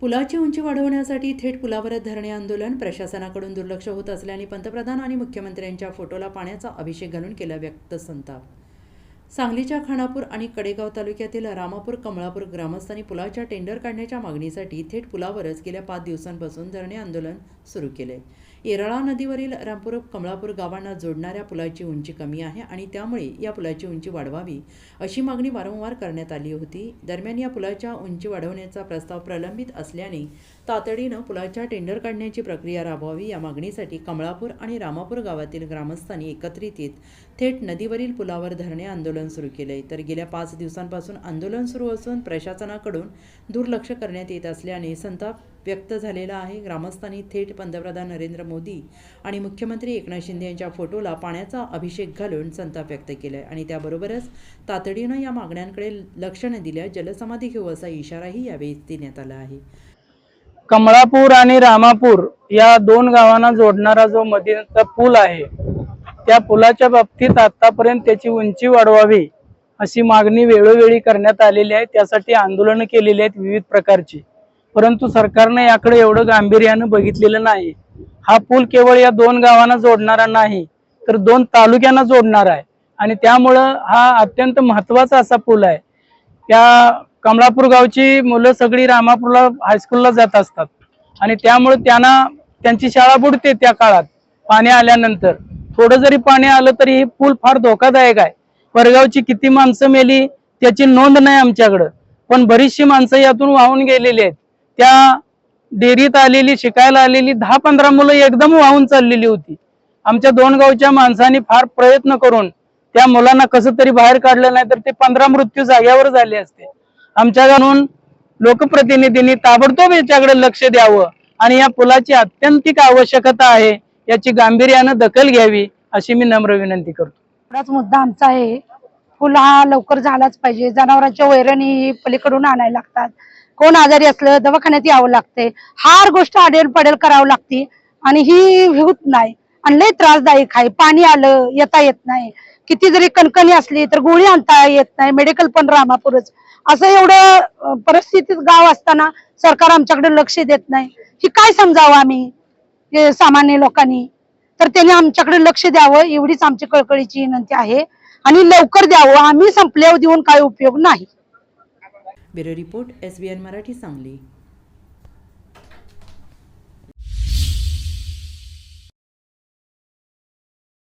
पुलाची उंची वाढवण्यासाठी थेट पुलावरच धरणे आंदोलन प्रशासनाकडून दुर्लक्ष होत असल्याने पंतप्रधान आणि मुख्यमंत्र्यांच्या फोटोला पाण्याचा अभिषेक घालून केला व्यक्त संताप. सांगलीच्या खानापूर आणि कडेगाव तालुक्यातील रामापूर कमळापूर ग्रामस्थांनी पुलाच्या टेंडर काढण्याच्या मागणीसाठी थेट पुलावरच गेल्या पाच दिवसांपासून धरणे आंदोलन सुरू केले. येरळा नदीवरील रामपूर कमळापूर गावांना जोडणाऱ्या पुलाची उंची कमी आहे आणि त्यामुळे या पुलाची उंची वाढवावी अशी मागणी वारंवार करण्यात आली होती. दरम्यान या पुलाच्या उंची वाढवण्याचा प्रस्ताव प्रलंबित असल्याने तातडीनं पुलाच्या टेंडर काढण्याची प्रक्रिया राबवावी या मागणीसाठी कमळापूर आणि रामापूर गावातील ग्रामस्थांनी एकत्रित येत थेट नदीवरील पुलावर धरणे आंदोलन सुरू केले तर गेल्या पाच दिवसांपासून आंदोलन सुरू असून प्रशासनाकडून दुर्लक्ष करण्यात येत असल्याने संताप व्यक्त झालेला आहे. ग्रामस्थांनी थेट पंतप्रधान नरेंद्र मोदी आणि मुख्यमंत्री एकनाथ शिंदे यांच्या फोटोला पाण्याचा अभिषेक घालून संताप व्यक्त केलाय. आणि त्याबरोबरच तातडीनं या मागण्यांकडे लक्ष न दिल्यास जलसमाधी घेऊ असा इशाराही यावेळी देण्यात आला आहे. कमळापूर आणि रामापूर या दोन गावांना जोडणारा जो मदीचा पूल आहे त्या पुलाच्या बाबतीत आतापर्यंत त्याची उंची वाढवावी अशी मागणी वेळोवेळी करण्यात आलेली आहे. त्यासाठी आंदोलनं केलेली आहेत विविध प्रकारची. परंतु सरकारने याकडे एवढं गांभीर्यानं बघितलेलं नाही. हा पूल केवळ या दोन गावांना जोडणारा नाही तर दोन तालुक्यांना जोडणार आहे. आणि त्यामुळं हा अत्यंत महत्त्वाचा असा पूल आहे. त्या कमळापूर गावची मुलं सगळी रामापूरला हायस्कूलला जात असतात. आणि त्यामुळे त्यांना त्यांची शाळा बुडते त्या काळात पाणी आल्यानंतर. थोडं जरी पाणी आलं तरी हे पूल फार धोकादायक आहे. परगावची किती माणसं मेली त्याची नोंद नाही आमच्याकडं. पण बरीचशी माणसं यातून वाहून गेलेली आहेत. त्या डेरीत आलेली शिकायला आलेली दहा पंधरा मुलं एकदम वाहून चाललेली होती. आमच्या दोन गावच्या माणसांनी फार प्रयत्न करून त्या मुलांना कसं तरी बाहेर काढलं नाही तर ते पंधरा मृत्यू जाग्यावर झाले असते. आमच्या गावून लोकप्रतिनिधींनी ताबडतोब याच्याकडे लक्ष द्यावं. आणि या पुलाची अत्यंतिक आवश्यकता आहे. याची गांभीर्यानं दखल घ्यावी अशी मी नम्र विनंती करतो. एवढाच मुद्दा आमचा आहे. फुल हा लवकर झालाच पाहिजे. जनावरांच्या वैरणी पलीकडून आणायला लागतात. कोण आजारी असलं दवाखान्यात यावं लागते हार गोष्ट आडेल पडेल करावं लागते आणि ही होत नाही. आणि लय त्रासदायक आहे. पाणी आलं येता येत नाही. किती जरी कणकणी असली तर गोळी आणता येत नाही. मेडिकल पण रामापूरच. असं एवढं परिस्थितीत गाव असताना सरकार आमच्याकडे लक्ष देत नाही. ही काय समजावं आम्ही? सामान्य लोकांनी तर त्यांनी आमच्याकडे लक्ष द्यावं एवढीच आमची कळकळीची विनंती आहे. आणि लवकर द्यावं आम्ही संपल्यावर देऊन काय उपयोग नाही. Bureau report S Marathi Sangli.